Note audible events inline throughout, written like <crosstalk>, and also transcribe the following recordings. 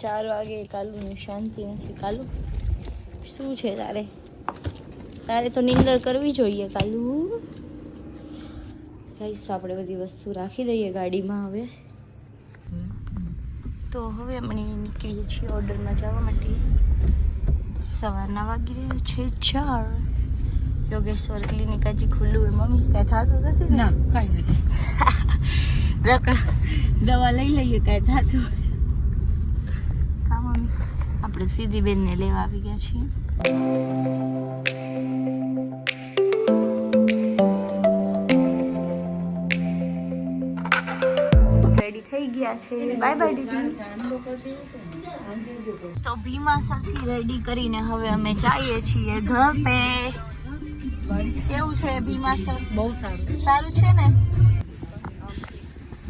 ચાર વાગે કાલુને શાંતિ નથી કાલુ. શું છે તારે? તારે તો નિંદર કરવી જોઈએ કાલુ. ગાઈસ આપણે બધી વસ્તુ રાખી દઈએ ગાડીમાં હવે. તો હવે અમે નીકળીએ છીએ ઓર્ડરમાં જવા માટે. સવારના વાગી રહ્યો છે ચાર. યોગેશ્વર ક્લિનિક હજી ખુલ્લું હોય. મમ્મી કાંઈ થતું નથી ને? કાંઈ નથી <laughs> દવા લઈ લઈએ કાંઈ થતું આપણે સીધી બેનને લેવા આવી ગયા છીએ. રેડી થઈ ગયા છે. બાય બાય દીદી. તો ભીમાસરથી રેડી કરીને હવે અમે જઈએ છીએ ઘર. પે કેવું છે ભીમા સર? બહુ સારું. સારું છે ને?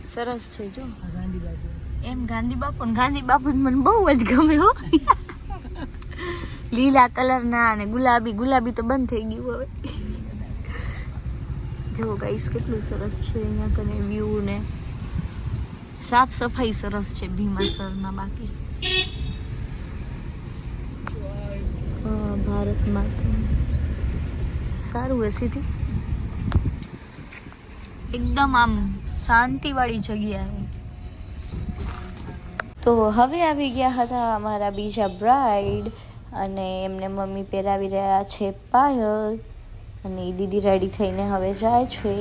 સરસ છે જો. ગાંધી બાજુ એમ ગાંધી બાપુ ગાંધી બાપુ મને બહુ જ ગમે હો. લીલા કલર ના અને ગુલાબી ગુલાબી તો બંધ થઈ ગયું હવે. જો ગાઈસ કેટલું સરસ છે અહીંયા કને વ્યૂ ને. સાફ સફાઈ સરસ છે ભીમાસરમાં બાકી. હા, ભારત માતા સારું હશે એકદમ આમ શાંતિવાળી જગ્યા તો હવે આવી ગયા હતા અમારા બીજા બ્રાઇડ અને એમને મમ્મી પહેરાવી રહ્યા છે પાયલ અને એ દીદી રેડી થઈને હવે જાય છે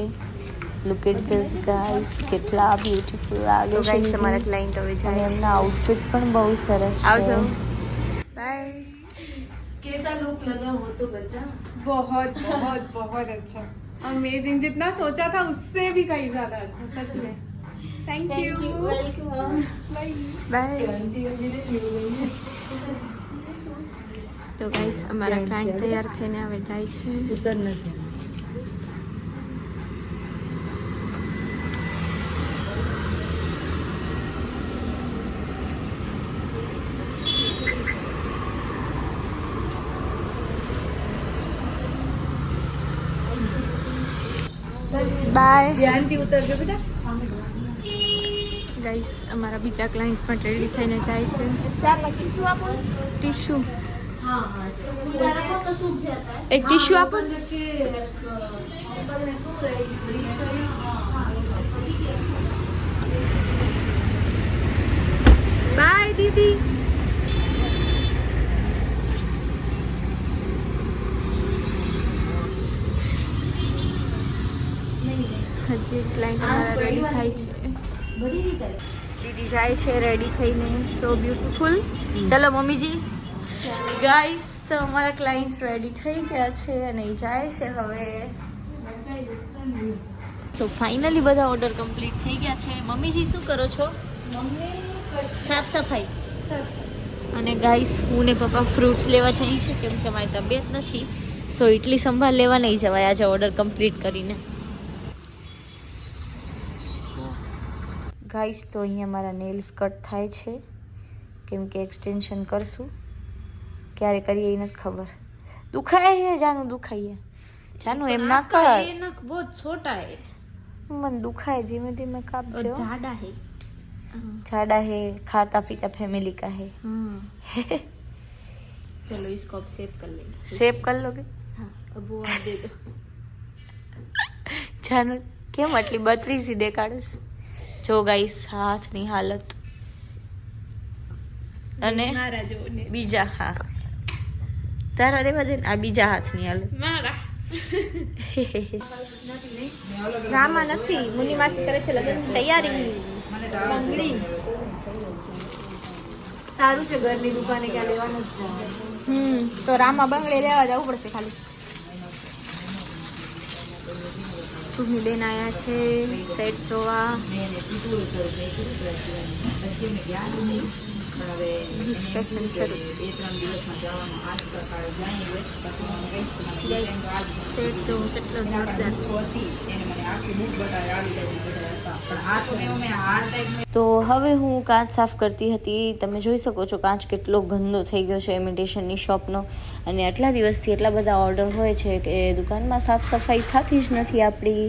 લુક એટ ધીસ ગાઈસ કેટલા બ્યુટીફુલ લાગે છે ગાઈસ દીદી. અમારા ક્લાયન્ટ હવે અને જાય એમના આઉટફિટ પણ બહુ સરસ આવજો છે બાય कैसा लुक लगा वो तो बता बहुत बहुत बहुत अच्छा अमेजिंग जितना सोचा था उससे भी कहीं ज्यादा अच्छा सच में थैंक यू बाय બાય તો ગાઈસ અમારા ક્લાયન્ટ તૈયાર થઈને હવે જાય છે. બાય ધ્યાનથી ઉતરજો બેટા. ગાઈસ, અમારા બીજા ક્લાયન્ટ પણ રેડી થઈને જાય છે. ટીશ્યુ એક ટીશ્યુ આપો. બાય દીદી હજી ક્લાયન્ટ અમારા રેડી થાય છે. દીદી જાય છે રેડી થઈને સો બ્યુટીફુલ ચલો, મમ્મીજી. ગાઈસ તો અમારા ક્લાયન્ટ રેડી થઈ ગયા છે અને જાય છે હવે. તો ફાઇનલી બધા ઓર્ડર કમ્પ્લીટ થઈ ગયા છે. મમ્મીજી, શું કરો છો? સાફ સફાઈ અને ગાઈસ હું ને પપ્પા ફ્રૂટ્સ લેવા જઈશું કેમ કે મારી તબિયત નથી. સો ઇટલી સંભાળ લેવા નહીં જવાય. આજે ઓર્ડર કમ્પ્લીટ કરીને. ગાઈસ તો અહીંયા મારા નેલ્સ કટ થાય છે કેમ કે એક્સટેન્શન કરશું ક્યારે કરીએ એ નથી ખબર દુખાય છે જાનું દુખાઈએ જાનું એમ ના કર नख बहुत छोटा है મને દુખાય ધીમે ધીમે કાપજો ज्यादा है जाड़ा है खाता पीता फैमिली का है हाँ चलो इसको अब सेव कर लेंगे सेव कर लोगे हाँ अब वो आप दे दो જાનું કેમ આટલી બત્રીસી દેખાડસ જો ગાઈસ હાથની હાલત. અને બીજા હા. તારા રેવા દે આ બીજા હાથની હાલત. રામા નથી મુનિ માસી કરે છે લગ્ન તૈયારી. સારું છે ઘરની દુકાને ક્યાં લેવાનું જ હમ તો રામા બંગડે લેવા જવું પડશે ખાલી. તુમી બેન આયા છે સેટ જોવા. શરૂ કેટલો જોરદાર છે તો હવે હું કાચ સાફ કરતી હતી. તમે જોઈ શકો છો કાચ કેટલો ગંદો થઈ ગયો છે ઇમિટેશનની શોપનો અને આટલા દિવસથી એટલા બધા ઓર્ડર હોય છે કે દુકાનમાં સાફ સફાઈ થતી જ નથી આપણી.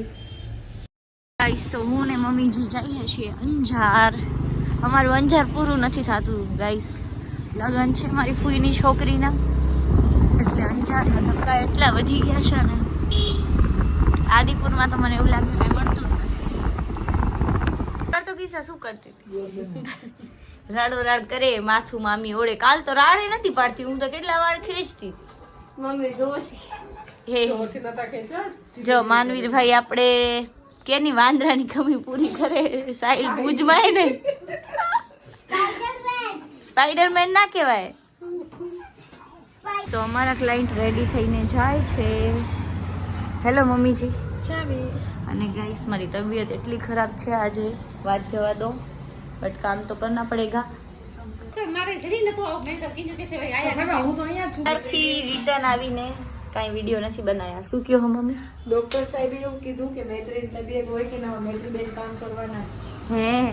તો હું ને મમ્મીજી જઈએ છીએ અંજાર. અમારું અંજાર પૂરું નથી થતું ગાઈસ લગન છે મારી ફૂઈની છોકરીના. એટલે અંજારના ધક્કા એટલા વધી ગયા છે ને. આદિપુરમાં તો મને એવું લાગ્યું કંઈ મળતું જ નથી. કરતો કિસ્સા શું કરતી હતી? રાડો રાડ કરે માથું મામી ઓળે. કાલ તો રાડે નથી પાડતી હું તો કેટલા વાર ખેંચતી. મમ્મી હે. જો માનવીરભાઈ આપણે કેની વાંદરાની કમી પૂરી કરે સાહિલ ભુજમાં ને? સ્પાઈડરમેન ના કહેવાય. તો અમારા ક્લાયન્ટ રેડી થઈને જાય છે. હેલો મમ્મીજી. અને ગાઈસ મારી તબિયત એટલી ખરાબ છે આજે. વાત જવા દો. બટ કામ તો કરના પડેગા. પછી રિટર્ન આવીને કાંઈ વીડિયો નથી બનાવ્યા શું કહો મમ્મી? ડોક્ટર સાહેબે એવું કીધું કે મૈત્રી તબિયત હોય કે ના મૈત્રી બેન કામ કરવાના હે.